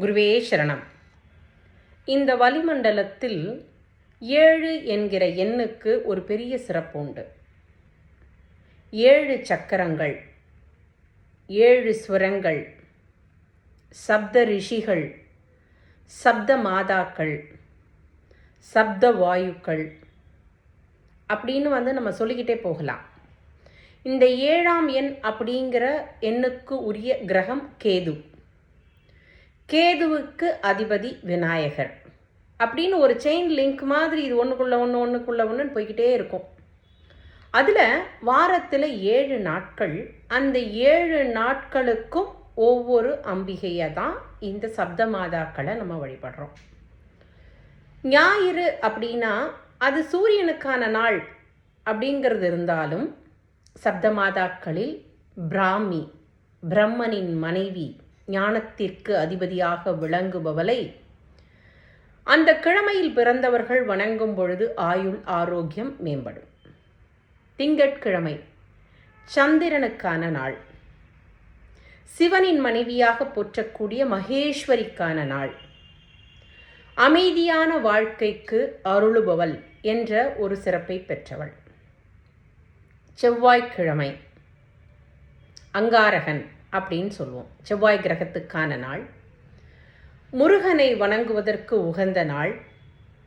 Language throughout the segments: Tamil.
குருவே சரணம். இந்த வளிமண்டலத்தில் ஏழு என்கிற எண்ணுக்கு ஒரு பெரிய சிறப்பு உண்டு. ஏழு சக்கரங்கள் ஏழு ஸ்வரங்கள் சப்த ரிஷிகள் சப்த மாதாக்கள் சப்த வாயுக்கள் அப்படின்னு வந்து நம்ம சொல்லிக்கிட்டே போகலாம். இந்த ஏழாம் எண் அப்படிங்கிற எண்ணுக்கு உரிய கிரகம் கேது. கேதுவுக்கு அதிபதி விநாயகர். அப்படின்னு ஒரு செயின் லிங்க் மாதிரி இது ஒன்றுக்குள்ள ஒன்று ஒன்றுக்குள்ள ஒன்றுன்னு போய்கிட்டே இருக்கும். அதில் வாரத்தில் ஏழு நாட்கள் அந்த ஏழு நாட்களுக்கும் ஒவ்வொரு அம்பிகையை தான் இந்த சப்த மாதாக்களை நம்ம வழிபடுறோம். ஞாயிறு அப்படின்னா அது சூரியனுக்கான நாள் அப்படிங்கிறது இருந்தாலும் சப்தமாதாக்களில் பிராமி பிரம்மனின் மனைவி ஞானத்திற்கு அதிபதியாக விளங்குபவளை. அந்த கிழமையில் பிறந்தவர்கள் வணங்கும் பொழுது ஆயுள் ஆரோக்கியம் மேம்படும். திங்கட்கிழமை சந்திரனுக்கான நாள். சிவனின் மனைவியாக போற்றக்கூடிய மகேஸ்வரிக்கான நாள். அமைதியான வாழ்க்கைக்கு அருளுபவள் என்ற ஒரு சிறப்பை பெற்றவள். செவ்வாய்க்கிழமை அங்காரகன். அப்படின்னு சொல்லுவோம். செவ்வாய் கிரகத்துக்கான நாள். முருகனை வணங்குவதற்கு உகந்த நாள்.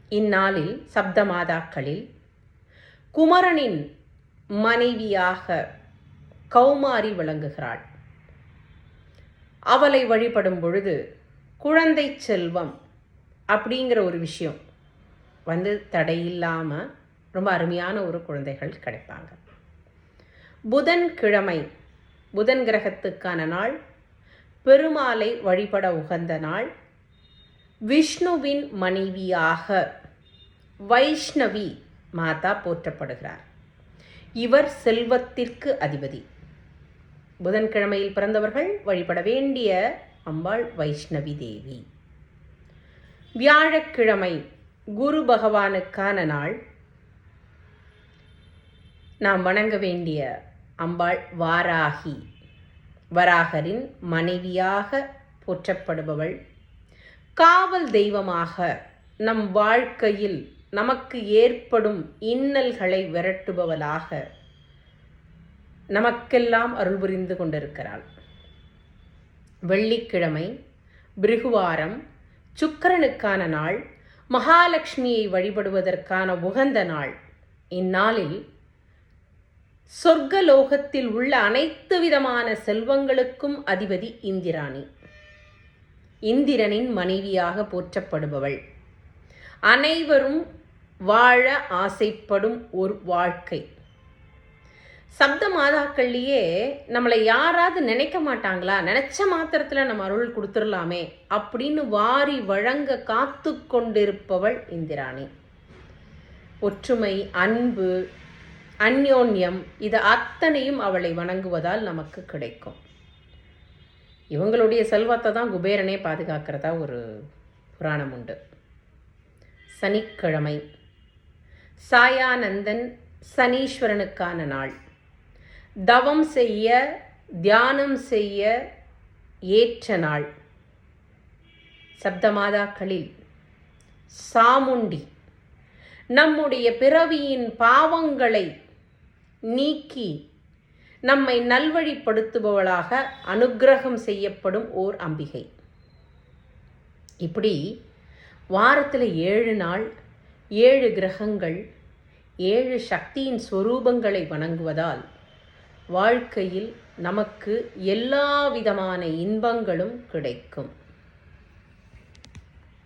இந்நாளில் சப்தமாதாக்களில் குமரனின் மனைவியாக கௌமாரி விளங்குகிறாள். அவளை வழிபடும் பொழுது குழந்தை செல்வம் அப்படிங்கிற ஒரு விஷயம் வந்து தடையில்லாமல் ரொம்ப அருமையான ஒரு குழந்தைகள் கிடைப்பாங்க. புதன்கிழமை புதன் கிரகத்துக்கான நாள் பெருமாளை வழிபட உகந்த நாள் விஷ்ணுவின் மனைவியாக வைஷ்ணவி மாதா போற்றப்படுகிறார். இவர் செல்வத்திற்கு அதிபதி. புதன்கிழமையில் பிறந்தவர்கள் வழிபட வேண்டிய அம்பாள் வைஷ்ணவி தேவி. வியாழக்கிழமை குரு பகவானுக்கான நாள். நாம் வணங்க வேண்டிய அம்பாள் வாராகி. வராகரின் மனைவியாக போற்றப்படுபவள். காவல் தெய்வமாக நம் வாழ்க்கையில் நமக்கு ஏற்படும் இன்னல்களை விரட்டுபவளாக நமக்கெல்லாம் அருள் புரிந்து கொண்டிருக்கிறாள். வெள்ளிக்கிழமை பிருகுவாரம் சுக்கரனுக்கான நாள் மகாலட்சுமியை வழிபடுவதற்கான உகந்த நாள். இந்நாளில் சொர்க்கலோகத்தில் உள்ள அனைத்து விதமான செல்வங்களுக்கும் அதிபதி இந்திராணி. இந்திரனின் மனைவியாக போற்றப்படுபவள். அனைவரும் வாழ ஆசைப்படும் ஒரு வாழ்க்கை. சப்த மாதாக்கள்லேயே நம்மளை யாராவது நினைக்க மாட்டாங்களா? நினச்ச மாத்திரத்தில் நம்ம அருள் கொடுத்துடலாமே அப்படின்னு வாரி வழங்க காத்து கொண்டிருப்பவள் இந்திராணி. ஒற்றுமை அன்பு அந்யோன்யம். இது அத்தனையும் அவளை வணங்குவதால் நமக்கு கிடைக்கும். இவங்களுடைய செல்வத்தை தான் குபேரனே பாதுகாக்கிறதா ஒரு புராணம் உண்டு. சனிக்கிழமை. சாயானந்தன் சனீஸ்வரனுக்கான நாள். தவம் செய்ய தியானம் செய்ய ஏற்ற நாள். சப்தமாதாக்களில். சாமுண்டி. நம்முடைய பிறவியின் பாவங்களை நீக்கி நம்மை நல்வழிப்படுத்துபவளாக அனுக்கிரகம் செய்யப்படும் ஓர் அம்பிகை. இப்படி வாரத்தில் ஏழு நாள் ஏழு கிரகங்கள் ஏழு சக்தியின் ஸ்வரூபங்களை வணங்குவதால் வாழ்க்கையில் நமக்கு எல்லா விதமான இன்பங்களும் கிடைக்கும்.